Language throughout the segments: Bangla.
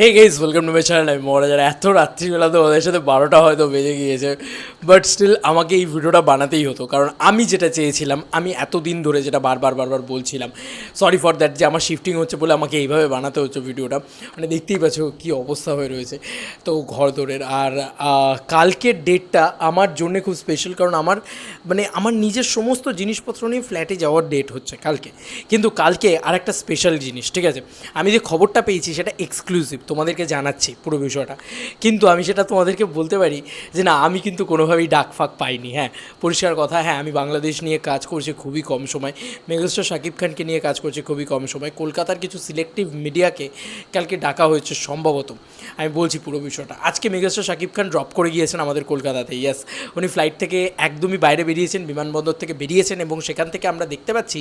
Hey guys welcome to my channel আমি মহারাজার এত রাত্রিবেলা তো ওদের সাথে বারোটা হয়তো বেজে গিয়েছে। বাট স্টিল আমাকে এই ভিডিওটা বানাতেই হতো। কারণ আমি যেটা চেয়েছিলাম, আমি এতদিন ধরে যেটা বারবার বারবার বলছিলাম সরি ফর দ্যাট যে আমার শিফটিং হচ্ছে বলে আমাকে এইভাবে বানাতে হচ্ছে ভিডিওটা। মানে দেখতেই পাচ্ছ কী অবস্থা হয়ে রয়েছে। তো ঘর দৌড়ের আর কালকের ডেটটা আমার জন্য খুব স্পেশাল কারণ আমার মানে আমার নিজের সমস্ত জিনিসপত্র নিয়ে ফ্ল্যাটে যাওয়ার ডেট হচ্ছে কালকে। কিন্তু কালকে আর একটা স্পেশাল জিনিস, ঠিক আছে? আমি যে খবরটা পেয়েছি সেটা এক্সক্লুসিভ তোমাদেরকে জানাচ্ছি পুরো বিষয়টা। কিন্তু আমি সেটা তোমাদেরকে বলতে পারি যে না, আমি কিন্তু কোনোভাবেই ডাক ফাঁক পাইনি হ্যাঁ। পরিষ্কার কথা হ্যাঁ আমি বাংলাদেশ নিয়ে কাজ করছি খুবই কম সময়। মেগাস্টার শাকিব খানকে নিয়ে কাজ করছি খুবই কম সময়। কলকাতার কিছু সিলেক্টিভ মিডিয়াকে কালকে ডাকা হয়েছে সম্ভবত। আমি বলছি পুরো বিষয়টা। আজকে মেগাস্টার শাকিব খান ড্রপ করে গিয়েছেন আমাদের কলকাতাতে ইয়েস উনি ফ্লাইট থেকে একদমই বাইরে বেরিয়েছেন, বিমানবন্দর থেকে বেরিয়েছেন এবং সেখান থেকে আমরা দেখতে পাচ্ছি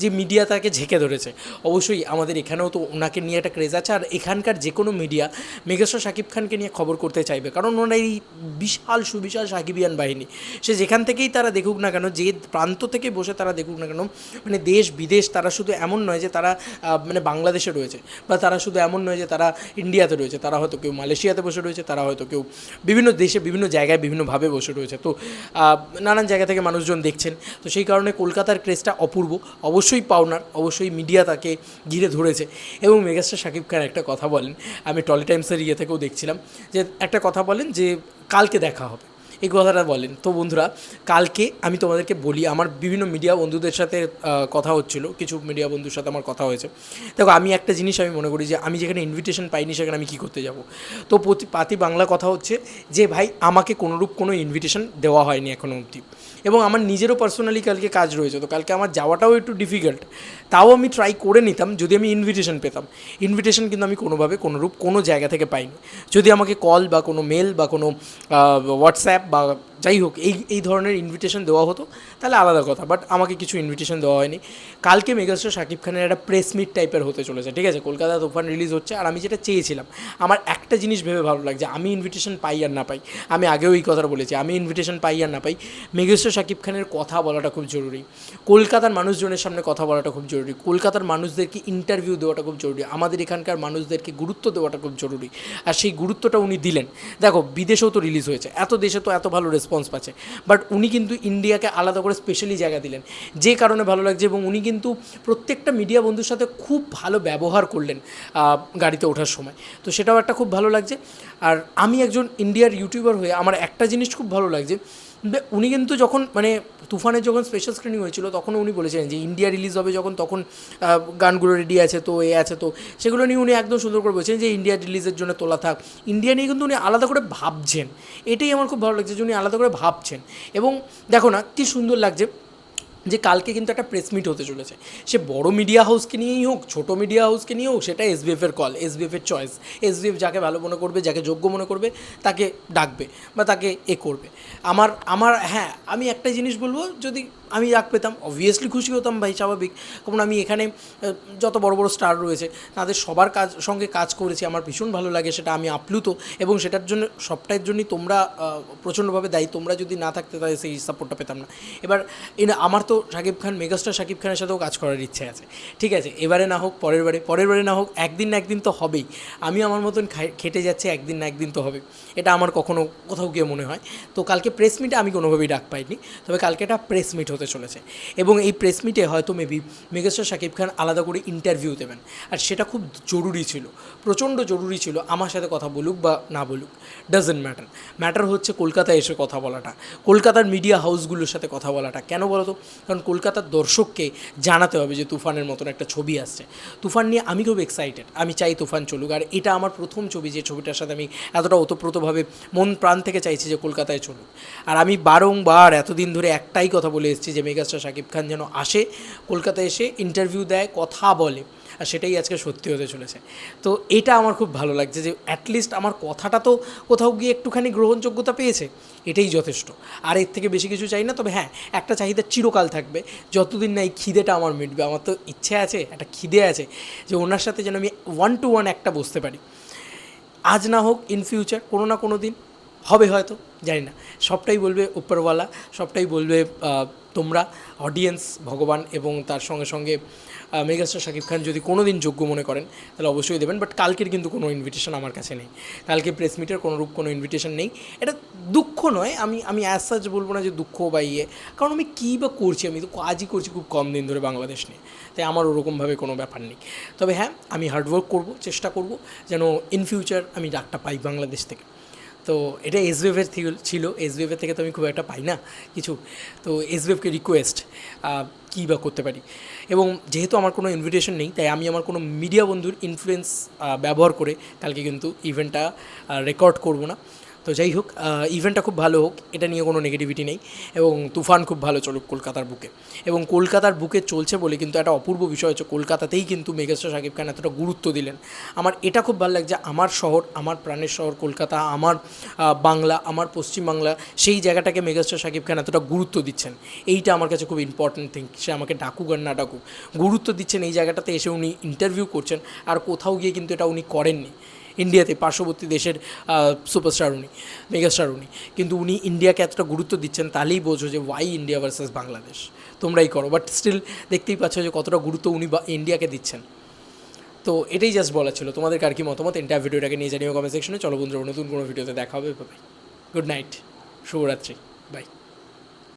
যে মিডিয়া তাকে ঝেঁকে ধরেছে। অবশ্যই আমাদের এখানেও তো ওনাকে নিয়ে একটা ক্রেজ আছে। আর এখানকার যে কোনো মিডিয়া মেগাস্টার শাকিব খানকে নিয়ে খবর করতে চাইবে। কারণ ওনার এই বিশাল, সুবিশাল সাকিবিয়ান বাহিনী, সে যেখান থেকেই তারা দেখুক না কেন, যে প্রান্ত থেকে বসে তারা দেখুক না কেন মানে দেশ, বিদেশ, তারা শুধু এমন নয় যে তারা মানে বাংলাদেশে রয়েছে, বা তারা শুধু এমন নয় যে তারা ইন্ডিয়াতে রয়েছে, তারা হয়তো কেউ মালয়েশিয়াতে বসে রয়েছে, তারা হয়তো কেউ বিভিন্ন দেশে, বিভিন্ন জায়গায়, বিভিন্নভাবে বসে রয়েছে। তো নানান জায়গা থেকে মানুষজন দেখছেন। তো সেই কারণে কলকাতার ক্রেজটা অপূর্ব। অবশ্যই পাওনার, অবশ্যই মিডিয়া তাকে ঘিরে ধরেছে। এবং মেগাস্টার শাকিব খান একটা কথা বলেন আমি টলি টাইমসের ইয়ে থেকেও দেখছিলাম যে একটা কথা বলেন যে কালকে দেখা হবে। এই কথাটা বলেন। তো বন্ধুরা, কালকে আমি তোমাদেরকে বলি, আমার বিভিন্ন মিডিয়া বন্ধুদের সাথে কথা হচ্ছিল, কিছু মিডিয়া বন্ধুর সাথে আমার কথা হয়েছে। দেখো, আমি একটা জিনিস আমি মনে করি যে, আমি যেখানে ইনভিটেশন পাইনি, সেখানে আমি কী করতে যাব? তো পাতি বাংলা কথা হচ্ছে যে, ভাই, আমাকে কোনোরূপ কোনো ইনভিটেশন দেওয়া হয়নি এখনও অবধি। এবং আমার নিজেরও পার্সোনালি কালকে কাজ রয়েছে, তো কালকে আমার যাওয়াটাও একটু ডিফিকাল্ট তাও আমি ট্রাই করে নিতাম, যদি আমি ইনভিটেশন পেতাম। ইনভিটেশন কিন্তু আমি কোনোভাবে কোনোরূপ কোনো জায়গা থেকে পাইনি। যদি আমাকে কল বা কোনো মেল বা কোনো হোয়াটসঅ্যাপ বা যাই হোক, এই এই ধরনের ইনভিটেশন দেওয়া হতো, তাহলে আলাদা কথা বাট আমাকে কিছু ইনভিটেশন দেওয়া হয়নি। কালকে মেগাস্টার শাকিব খানের একটা প্রেস মিট টাইপের হতে চলেছে, ঠিক আছে? কলকাতা তুফান রিলিজ হচ্ছে, আর আমি যেটা চেয়েছিলাম, আমার একটা জিনিস ভেবে ভালো লাগছে, আমি ইনভিটেশন পাই আর না পাই, আমি আগেও এই কথাটা বলেছি, আমি ইনভিটেশন পাই আর না পাই, মেগাস্টার শাকিব খানের কথা বলাটা খুব জরুরি, কলকাতার মানুষজনের সামনে কথা বলাটা খুব জরুরি, কলকাতার মানুষদেরকে ইন্টারভিউ দেওয়াটা খুব জরুরি, আমাদের এখানকার মানুষদেরকে গুরুত্ব দেওয়াটা খুব জরুরি, আর সেই গুরুত্বটা উনি দিলেন। দেখো, বিদেশেও তো রিলিজ হয়েছে, এত দেশে তো এত ভালো রেসপন্স পাচ্ছে। বাট উনি কিন্তু ইন্ডিয়াকে আলাদা করে স্পেশালি জায়গা দিলেন। যে কারণে ভালো লাগছে এবং উনি কিন্তু প্রত্যেকটা মিডিয়া বন্ধুর সাথে খুব ভালো ব্যবহার করলেন গাড়িতে ওঠার সময়। তো সেটাও একটা খুব ভালো লাগছে। আর আমি একজন ইন্ডিয়ার ইউটিউবার হয়ে আমার একটা জিনিস খুব ভালো লাগছে। উনি কিন্তু যখন মানে তুফানের যখন স্পেশাল স্ক্রিনিং হয়েছিল, তখন উনি বলেছিলেন যে ইন্ডিয়া রিলিজ হবে যখন, তখন গানগুলো রেডি আছে তো, এ আছে তো। সেগুলো নিয়ে উনি একদম সুন্দর করে বলছেন যে ইন্ডিয়া রিলিজের জন্য তোলা থাক। ইন্ডিয়া নিয়ে কিন্তু উনি আলাদা করে ভাবছেন। এটাই আমার খুব ভালো লাগছে যে উনি আলাদা করে ভাবছেন। এবং দেখো না, কী সুন্দর লাগছে। যে কালকে কিন্তু একটা প্রেস মিট হতে চলেছে। সে বড় মিডিয়া হাউসকে নিয়েই হোক, ছোটো মিডিয়া হাউসকে নিয়ে হোক, সেটা এস এর কল এস এর চয়েস এসবিএফ যাকে ভালো মনে করবে, যাকে যোগ্য মনে করবে, তাকে ডাকবে বা তাকে এ করবে। আমার আমার হ্যাঁ আমি একটা জিনিস বলব, যদি আমি ডাক পেতাম অবভিয়াসলি খুশি হতাম ভাই, স্বাভাবিক। কারণ আমি এখানে যত বড় বড় স্টার রয়েছে, তাদের সবার কাজ, সঙ্গে কাজ করেছি, আমার ভীষণ ভালো লাগে, সেটা আমি আপ্লুত। এবং সেটার জন্য, সবটার জন্যই তোমরা প্রচণ্ডভাবে দায়ী। তোমরা যদি না থাকতে, তাহলে সেই সাপোর্টটা পেতাম না। এবার আমার তো শাকিব খান মেগাস্টার শাকিব খানের সাথেও কাজ করার ইচ্ছে আছে। ঠিক আছে, এবারে না হোক, পরের বারে পরের বারে না হোক, একদিন না একদিন তো হবেই। আমি আমার মতন খেটে যাচ্ছে, একদিন না একদিন তো হবে। এটা আমার কখনো কোথাও গিয়ে মনে হয়। তো কালকে প্রেস মিটে আমি কোনোভাবেই ডাক পাইনি। তবে কালকে একটা প্রেস মিট হতে চলেছে। এবং এই প্রেস মিটে হয়তো মেবি মেগাস্টার শাকিব খান আলাদা করে ইন্টারভিউ দেবেন। আর সেটা খুব জরুরি ছিল। প্রচণ্ড জরুরি ছিল। আমার সাথে কথা বলুক বা না বলুক ডাজেন্ট ম্যাটার ম্যাটার হচ্ছে কলকাতায় এসে কথা বলাটা। কলকাতার মিডিয়া হাউসগুলোর সাথে কথা বলাটা। কেন বলো তো কারণ কলকাতার দর্শককে জানাতে হবে যে তুফানের মতন একটা ছবি আসছে। তুফান নিয়ে আমি খুব এক্সাইটেড আমি চাই তুফান চলুক। আর এটা আমার প্রথম ছবি যে ছবিটার সাথে আমি এতটা ওতপ্রোতভাবে মন প্রাণ থেকে চাইছি যে কলকাতায় চলুক। আর আমি বারংবার এতদিন ধরে একটাই কথা বলে এসেছি যে মেগাস্টার শাকিব খান যেন আসে, কলকাতায় এসে ইন্টারভিউ দেয়, কথা বলে। আর সেটাই আজকে সত্যি হতে চলেছে। তো এটা আমার খুব ভালো লাগছে যে অ্যাটলিস্ট আমার কথাটা তো কোথাও গিয়ে একটুখানি গ্রহণযোগ্যতা পেয়েছে, এটাই যথেষ্ট। আর এর থেকে বেশি কিছু চাই না, তবে হ্যাঁ একটা চাহিদা চিরকাল থাকবে। যতদিন না এই খিদেটা আমার মিটবে, আমার তো ইচ্ছে আছে, একটা খিদে আছে যে ওনার সাথে যেন আমি ওয়ান টু ওয়ান একটা বসতে পারি। আজ না হোক ইন ফিউচার কোনো না কোনো দিন হবে হয়তো, জানি না। সবটাই বলবে উপরওয়ালা, সবটাই বলবে তোমরা অডিয়েন্স ভগবান এবং তার সঙ্গে সঙ্গে মেগাস্টার শাকিব খান যদি কোনো দিন যোগ্য মনে করেন, তাহলে অবশ্যই দেবেন বাট কালকের কিন্তু কোনো ইনভিটেশন আমার কাছে নেই। কালকে প্রেস মিটের কোনো রূপ কোনো ইনভিটেশন নেই। এটা দুঃখ নয়, আমি আমি অ্যাজ সাচ বলব না যে দুঃখ বা ইয়ে কারণ আমি কী বা করছি, আমি তো কাজই করছি খুব কম দিন ধরে বাংলাদেশ নিয়ে, তাই আমার ওরকমভাবে কোনো ব্যাপার নেই। তবে হ্যাঁ আমি হার্ডওয়ার্ক করব, চেষ্টা করব, যেন ইন ফিউচার আমি ডাকটা পাই বাংলাদেশ থেকে। তো এটা এস এসবিএফের ছিল। এস এসবিএফের থেকে তো আমি খুব একটা পাই না কিছু। তো এসবিএফকে রিকোয়েস্ট কী বা করতে পারি। এবং যেহেতু আমার কোনো ইনভিটেশন নেই, তাই আমি আমার কোনো মিডিয়া বন্ধুর ইনফ্লুয়েন্স ব্যবহার করে কালকে কিন্তু ইভেন্টটা রেকর্ড করব না। তো যাই হোক ইভেন্টটা খুব ভালো হোক, এটা নিয়ে কোনো নেগেটিভিটি নেই এবং তুফান খুব ভালো চলুক কলকাতার বুকে। এবং কলকাতার বুকে চলছে বলে কিন্তু একটা অপূর্ব বিষয় হচ্ছে কলকাতাতেই কিন্তু মেগাস্টার শাকিব খান এতটা গুরুত্ব দিলেন। আমার এটা খুব ভালো লাগছে, আমার শহর, আমার প্রাণের শহর কলকাতা, আমার বাংলা, আমার পশ্চিমবাংলা সেই জায়গাটাকে মেগাস্টার শাকিব খান এতটা গুরুত্ব দিচ্ছেন। এইটা আমার কাছে খুব ইম্পর্ট্যান্ট থিং সে আমাকে ডাকুক আর না ডাকুক। গুরুত্ব দিচ্ছেন এই জায়গাটাতে এসে উনি ইন্টারভিউ করছেন, আর কোথাও গিয়ে কিন্তু এটা উনি করেননি। ইন্ডিয়াতে, পার্শ্ববর্তী দেশের সুপারস্টার উনি মেগাস্টার উনি। কিন্তু উনি ইন্ডিয়াকে এতটা গুরুত্ব দিচ্ছেন তাহলেই বোঝো যে ওয়াই ইন্ডিয়া ভার্সেস বাংলাদেশ তোমরাই করো বাট স্টিল দেখতেই পাচ্ছ যে কতটা গুরুত্ব উনি ইন্ডিয়াকে দিচ্ছেন। তো এটাই জাস্ট বলা ছিল। তোমাদের কার কি মতামত? এন্টার ভিডিওটাকে নিয়ে জানিও কমেন্ট সেকশনে চলো বন্ধুরা, নতুন কোনো ভিডিওতে দেখা হবে। গুড নাইট শুভরাত্রি। বাই